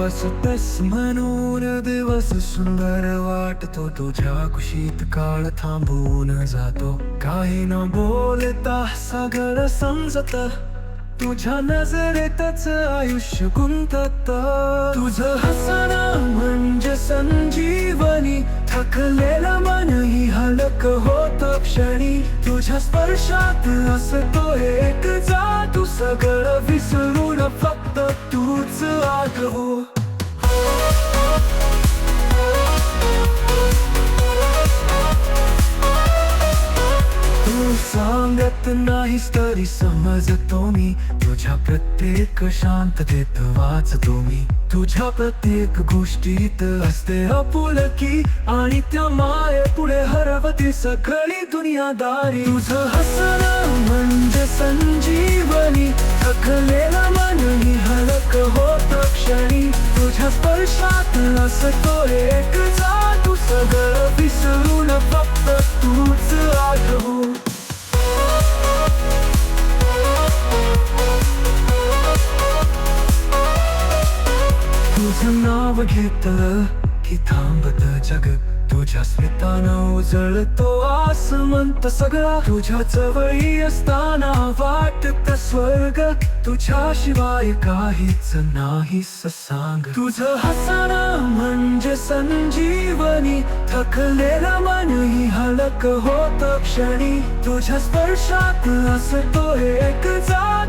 वसतस म्हणून दिवस सुंदर वाटतो. तुझ्या कुशीत काळ थांबून जातो. काही न बोलता सगळं समजत तुझ्या नजरेतच आयुष्य गुंतत. तुझं हसणं म्हणजे संजीवनी थकलेलं मनही हलक होत क्षणी. तुझ्या स्पर्शात असतो एक जादू सगळं. तूच आठवू तू सांगत नाहीस तरी समजतो मी. तुझ्या प्रत्येक शांततेत वाचतो मी. तुझ्या प्रत्येक गोष्टीत असते आपुलकी आणि त्या माये पुढे हरवते सगळी दुनियादारी. तुझं हसणं म्हणजे संजीवनी. तुझ्या स्पर्शात असतो एक जादू सगळं विसरून फक्त तूच आठवू तुझं नाव घेतलं की थांबत जग. तुझ्या स्मितानं उजळतो आसमंत सगळा. तुझ्या जवळी असताना वाटत स्वर्ग. तुझ्याशिवाय काहीच नाही सांग तुझं हसणं म्हणजे संजीवनी. थकलेलं मनही हलक होत क्षणी. तुझ्या स्पर्शात असतो एक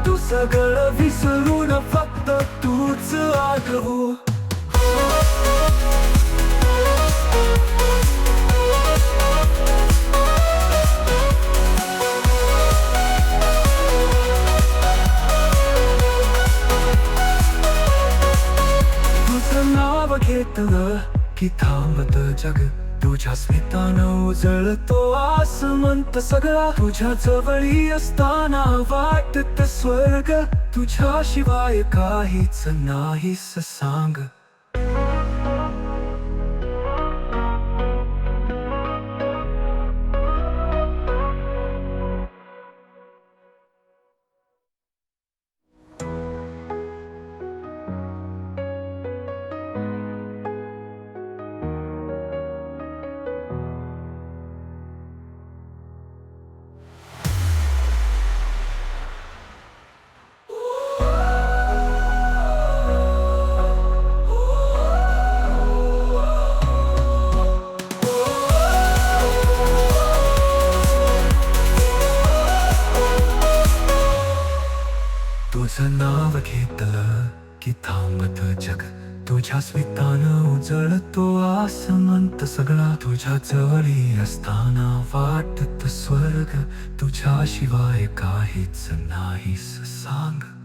तू सगळं विसरून फक्त तूच आठवू नाव की थांबत जग तुझ्या स्मितानं उजळतो आसमंत सगळा तुझ्या जवळी असताना वाटत स्वर्ग तुझ्या शिवाय काहीच नाहीस सांग तुझं नाव घेतलं की थांबत जग. तुझ्या स्मितान उजळतो आसमंत सगळा. तुझ्या जवळी असताना वाटत स्वर्ग. तुझ्याशिवाय काहीच नाहीस सांग.